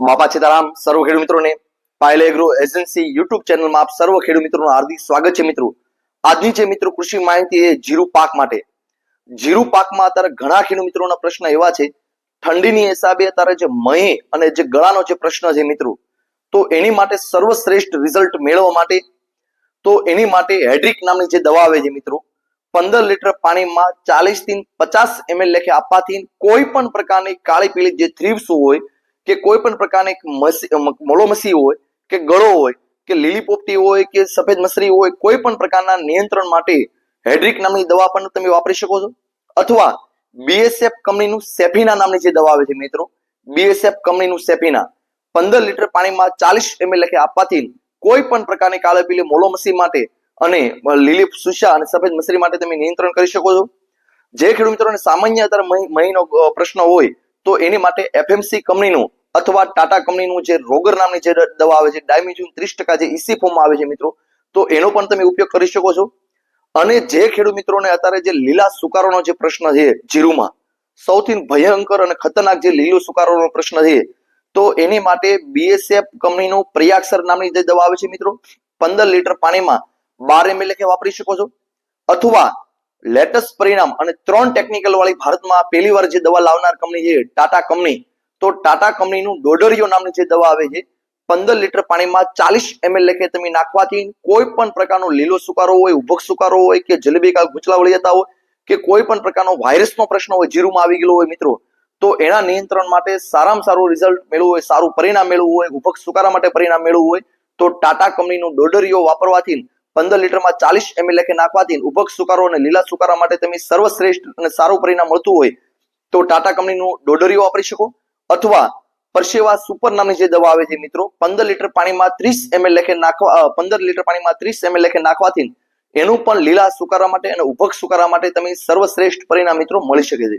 બાપા સીતારામ, સર્વ ખેડૂત મિત્રોને, પાયલ એગ્રો એજન્સી યુટ્યુબ ચેનલમાં આપ સર્વ ખેડૂત મિત્રોનું હાર્દિક સ્વાગત છે મિત્રો. આજની છે મિત્રો કૃષિ માહિતી એ જીરું પાક માટે. જીરું પાકમાં અત્યારે ઘણા ખેડૂત મિત્રોના પ્રશ્ન એવા છે, ઠંડીની હિસાબે અત્યારે જે મહી અને જે ગળાનો જે પ્રશ્ન છે મિત્રો, તો એની માટે સર્વશ્રેષ્ઠ રિઝલ્ટ મેળવવા માટે, તો એની માટે હેડ્રિક નામની જે દવા આવે છે મિત્રો, પંદર લીટર પાણીમાં ચાલીસથી પચાસ એમએલ લેખે આપવાથી કોઈ પણ પ્રકારની કાળી પીળી જે થ્રીપ્સ હોય કે કોઈ પણ પ્રકારની મસી મસી હોય, કે ગળો હોય, કે લીલી પોપટી હોય, કે સફેદ મસરી હોય, કોઈ પણ પ્રકારના નિયંત્રણ માટે હેડ્રિક નામની દવા પણ તમે વાપરી શકો છો. અથવા બીએસએફ કંપનીનું સેફિના નામની જે દવા આવે છે મિત્રો બીએસએફ કંપનીનું સેફિના, પંદર લીટર પાણીમાં ચાલીસ એમએલ લખે આપવાથી કોઈ પણ પ્રકારની કાળી પીલી મોળો મસી માટે અને લીલી સુષા અને સફેદ મસરી માટે તમે નિયંત્રણ કરી શકો છો. જે ખેડૂત મિત્રોને સામાન્ય અત્યારે મહીનો પ્રશ્ન હોય તો એની માટે એફએમસી કંપનીનું અથવા ટાટા કંપનીનું જે રોગર નામની જે દવા આવે છે, ડાયમિજુન ત્રીસ ટકા જે ઈસી ફોર્મમાં આવે છે મિત્રો, તો એનો પણ તમે ઉપયોગ કરી શકો છો. અને જે ખેડૂત મિત્રોને અત્યારે જે લીલા સુકારોનો જે પ્રશ્ન છે જીરુમાં, સૌથી ભયંકર અને ખતરનાક જે લીલો સુકારોનો પ્રશ્ન છે, તો એની માટે બીએસએફ કંપનીનું પ્રયાક્ષર નામની જે દવા આવે છે મિત્રો, પંદર લીટર પાણીમાં બાર એમએલ લેખે વાપરી શકો છો. અથવા લેટેસ્ટ પરિણામ અને ત્રણ ટેકનિકલ વાળી ભારતમાં પહેલી વાર જે દવા લાવનાર કંપની છે, ટાટા કંપની. તો ટાટા કંપનીનું ડોડરિયો નામની જે દવા આવે છે, પંદર લીટર પાણીમાં ચાલીસ એમએલ લેખે તમે નાખવાથી કોઈ પણ પ્રકારનો લીલો સુકારો હોય, ઉભક સુકારો હોય કે જલેબી કાળ ગુચલા વળી જતા હોય કે કોઈ પણ પ્રકારનો વાયરસનો પ્રશ્ન હોય, જીરુમાં આવી ગયેલો હોય મિત્રો, તો એના નિયંત્રણ માટે સારામાં સારું રિઝલ્ટ મેળવવું હોય, સારું પરિણામ મેળવવું હોય, ઉભક સુકારા માટે પરિણામ મેળવવું હોય, તો ટાટા કંપનીનું ડોડરિયો વાપરવાથી પંદર લીટરમાં ચાલીસ એમએલ લખે નાખવાથી ઉભક સુકારો અને લીલા સુકારા માટે તમે સર્વશ્રેષ્ઠ અને સારું પરિણામ મળતું હોય તો ટાટા કંપનીનું ડોડરીઓ વાપરી શકો. અથવા પરસેવા સુપર નામની જે દવા આવે છે મિત્રો, પંદર લીટર પાણીમાં ત્રીસ એમએલ લખે નાખવા પંદર લીટર પાણીમાં ત્રીસ એમએલ લખે નાખવાથી એનું પણ લીલા સુકારા માટે અને ઉભક સુકારા માટે તમે સર્વશ્રેષ્ઠ પરિણામ મિત્રો મળી શકે છે.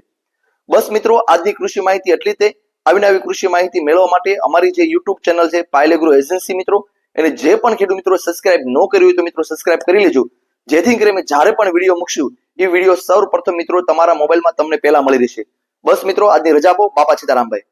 બસ મિત્રો, આજની કૃષિ માહિતી એટલી તે આવી કૃષિ માહિતી મેળવવા માટે અમારી જે યુટ્યુબ ચેનલ છે પાયલેગ્રો એજન્સી મિત્રો એને જે પણ ખેડૂત મિત્રો સબસ્ક્રાઇબ ન કર્યું હોય તો મિત્રો સબસ્ક્રાઇબ કરી લેજો. જેથી કરીને જ્યારે પણ વીડિયો મૂકશું, એ વીડિયો સૌપ્રથમ મિત્રો તમારા મોબાઈલમાં તમને પહેલા મળી રહેશે. બસ મિત્રો, આજની રજા આપો. બાપા સીતારામભાઈ.